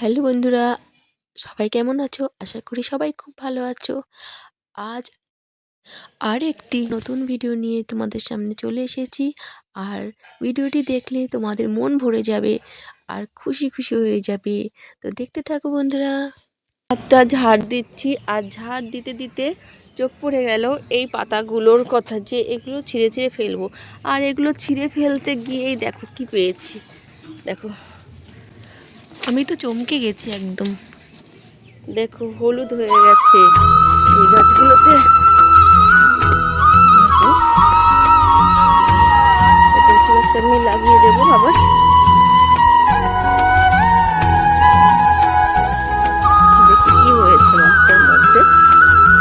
Hello বন্ধুরা, সবাই কেমন আছো? আশা করি সবাই খুব ভালো আছো। আজ আর একটি নতুন ভিডিও নিয়ে তোমাদের সামনে চলে এসেছি। আর ভিডিওটি দেখলে তোমাদের মন ভরে যাবে আর খুশি খুশি হয়ে যাবে। তো দেখতে থাকো বন্ধুরা। একটা ঝাড় দিচ্ছি আর ঝাড় দিতে দিতে চোখ পড়ে গেল এই পাতাগুলোর কথা যে এগুলো ছিঁড়ে ছিঁড়ে ফেলব। আর এগুলো ছিঁড়ে ফেলতে গিয়েই দেখো কি পেয়েছি। দেখো। আমি তো চমকে গেছি একদম। দেখো, হলুদ হয়ে গেছে এই গাছগুলোতে। তুলসী গাছটা আমি লাগিয়ে দেবো আবার। দেখি কি হয়েছে মাছটার মধ্যে।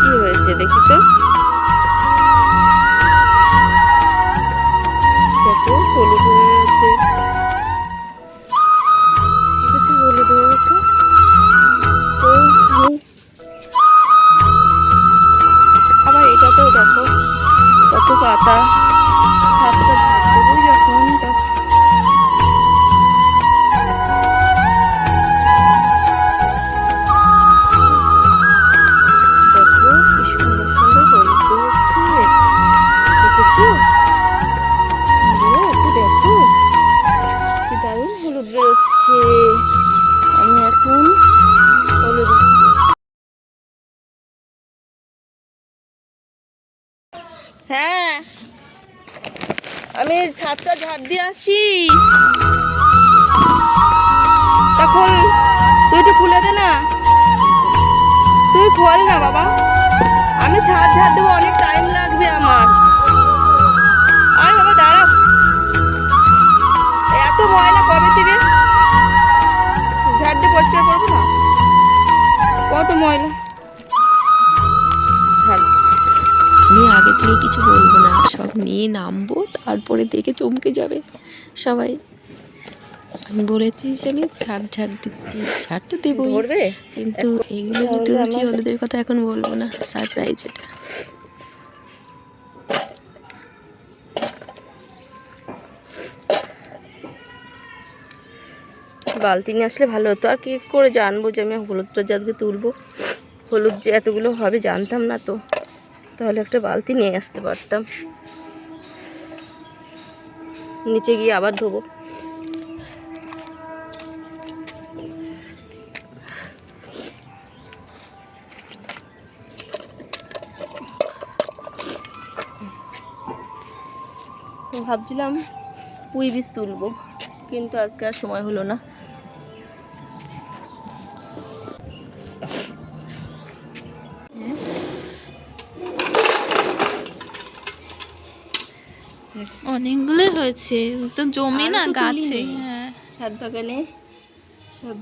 কি হয়েছে দেখি তো। হ্যাঁ। আমি ছাদটা ঝাড় দিয়ে আসি। তখন তুই তো খুলে দে না। তুই খোল না বাবা। আমি ছাদ ঝাড় দেবো, অনেক টাইম লাগবে আমার। আয় বাবা দাঁড়াও এত ময়লা কবে থেকে? ঝাড় দিয়ে পরিষ্কার করব না? কত ময়লা? আমি আগে থেকে কিছু বলব না। সব নিয়ে নামবো তারপরে দেখে চমকে যাবে সবাই। আমি বলেছি যে আমি ঝাড় ঝাড় দিচ্ছি। ঝাড় তো দেবোই কিন্তু এগুলো যে তুলছি ওদের কথা এখন বলব না। সারপ্রাইজ এটা। বালতি নিয়ে আসলে ভালো হতো। আর কি করে জানব যে আমি হলুদটা যে আজকে তুলবো? হলুদ যে এতগুলো হবে জানতাম না তো। তাহলে একটা বালতি নিয়ে আসতে পারতাম। নিচে গিয়ে আবার ধোবো। ভাবছিলাম পুঁই বীজ তুলবো, কিন্তু আজকে আর সময় হলো না। অনেকগুলোই হয়েছে। তো জমি না গাছে। হ্যাঁ। ছাদ বাগানে সব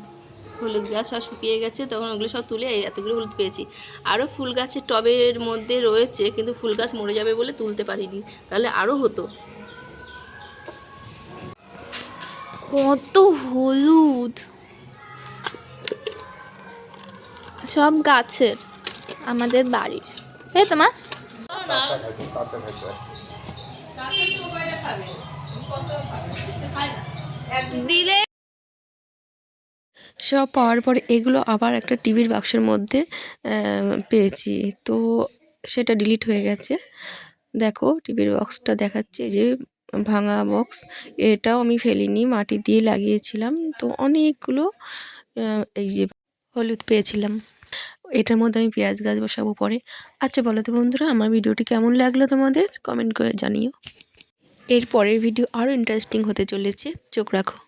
হলুদ গাছ সব শুকিয়ে গেছে তখন ওগুলো সব তুলে এই এতগুলো হলুদ পেয়েছি। আরও ফুল গাছের টবের মধ্যে রয়েছে কিন্তু ফুল গাছ মরে যাবে বলে তুলতে পারিনি। তাহলে আরও হতো। কত হলুদ। সব গাছের আমাদের বাড়ির। এই তোমার দিলে সব পাওয়ার পর এগুলো আবার একটা টিভির বাক্সের মধ্যে পেয়েছি। তো সেটা ডিলিট হয়ে গেছে। দেখো, টিভির বক্সটা দেখাচ্ছে যে ভাঙা বক্স এটাও আমি ফেলিনি, মাটি দিয়ে লাগিয়েছিলাম। তো অনেকগুলো এই যে হলুদ পেয়েছিলাম। এটার মধ্যে আমি পেঁয়াজ গাছ বসাবো পরে। আচ্ছা বলো তো বন্ধুরা, আমার ভিডিওটি কেমন লাগল তোমাদের? কমেন্ট করে জানিও। এর পরের ভিডিও আরও ইন্টারেস্টিং হতে চলেছে। চোখ রাখো।